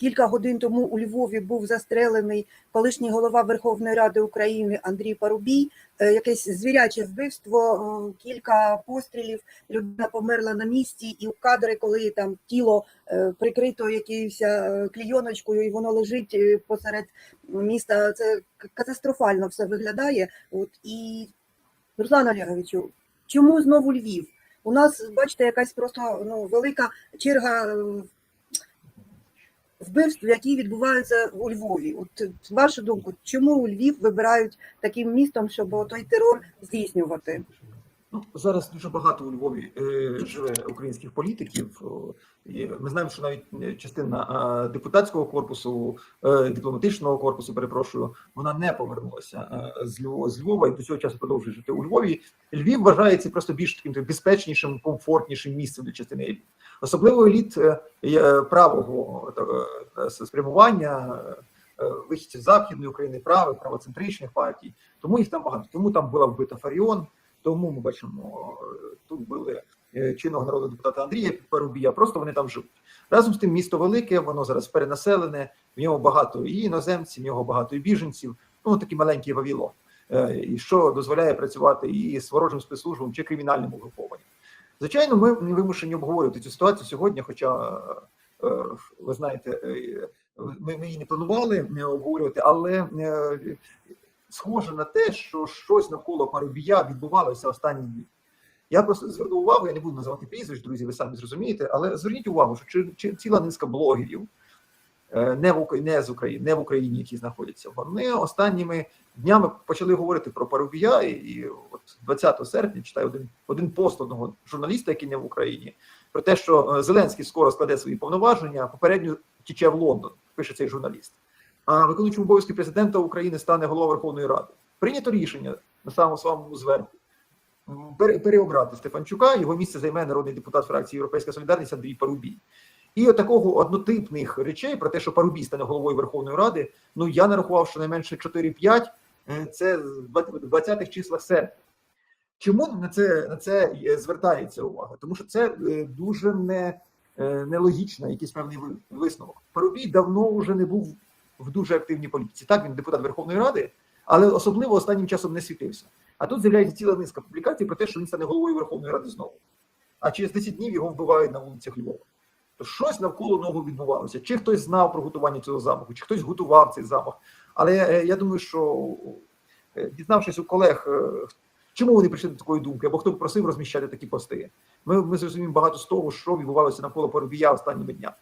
кілька годин тому у Львові був застрелений колишній голова Верховної Ради України Андрій Парубій. Е, Якесь звіряче вбивство, е, кілька пострілів. Людина померла на місці, і в кадри, коли там тіло е, прикрито якоюсь клійоночкою, і воно лежить посеред міста. Це катастрофально все виглядає. От і Руслан Олеговичу, чому знову Львів? У нас, бачите, якась просто ну, велика черга вбивств, які відбуваються у Львові. От е, вашу думку, чому у Львів вибирають таким містом, щоб той терор здійснювати? Ну, зараз дуже багато у Львові е, живе українських політиків. О, Ми знаємо, що навіть е, частина е, депутатського корпусу, е, дипломатичного корпусу, перепрошую, вона не повернулася е, з Львова, з Львова і до цього часу продовжує жити у Львові. Львів вважається просто більш таким безпечнішим, комфортнішим місцем для частини. Особливо еліт е, е, правого е, спрямування. Вихідців західної України, прави, правоцентричних партій, тому їх там багато. Тому там була вбита Фаріон, тому ми бачимо, тут були чинного народного депутата Андрія Парубія, просто вони там живуть. Разом з тим, місто велике, воно зараз перенаселене, в нього багато і іноземців, в нього багато і біженців, ну такий маленький Вавілон, Е, і що дозволяє працювати і з ворожим спецслужбам чи кримінальним угрупованням. Звичайно, ми не вимушені обговорювати цю ситуацію сьогодні, хоча е, ви знаєте, е, ми, її не планували не обговорювати, але е, схоже на те, що щось навколо Парубія відбувалося останні дні. Я просто звернув увагу, я не буду називати прізвищ, друзі, ви самі зрозумієте, але зверніть увагу, що ціла низка блогерів е, не в не з України, не в Україні, які знаходяться, вони останніми днями почали говорити про Парубія, і, і от 20 серпня читаю один, один пост одного журналіста, який не в Україні, про те, що е, Зеленський скоро складе свої повноваження, попередньо тіче в Лондон, пише цей журналіст. А виконуючим обов'язки президента України стане голова Верховної Ради. Прийнято рішення на самому самому зверху переобрати Стефанчука. Його місце займе народний депутат фракції Європейська Солідарність Андрій Парубій. І от однотипних речей про те, що Парубій стане головою Верховної Ради. Ну я нарахував, що найменше 4-5 е, це в 20-х числах серпня. Чому на це на це е, звертається увага? Тому що це е, дуже не, нелогічно, якийсь певний висновок. Парубій давно вже не був в дуже активній політиці. Так, він депутат Верховної Ради, але особливо останнім часом не світився. А тут з'являється ціла низка публікацій про те, що він стане головою Верховної Ради знову. А через 10 днів його вбивають на вулицях Львова. Щось навколо нього відбувалося. Чи хтось знав про готування цього замаху, чи хтось готував цей замах. Але е, я думаю, що е, дізнавшись у колег, е, чому вони прийшли до такої думки, або хто просив розміщати такі пости, ми, ми зрозуміємо багато з того, що відбувалося навколо Парубія останніми днями.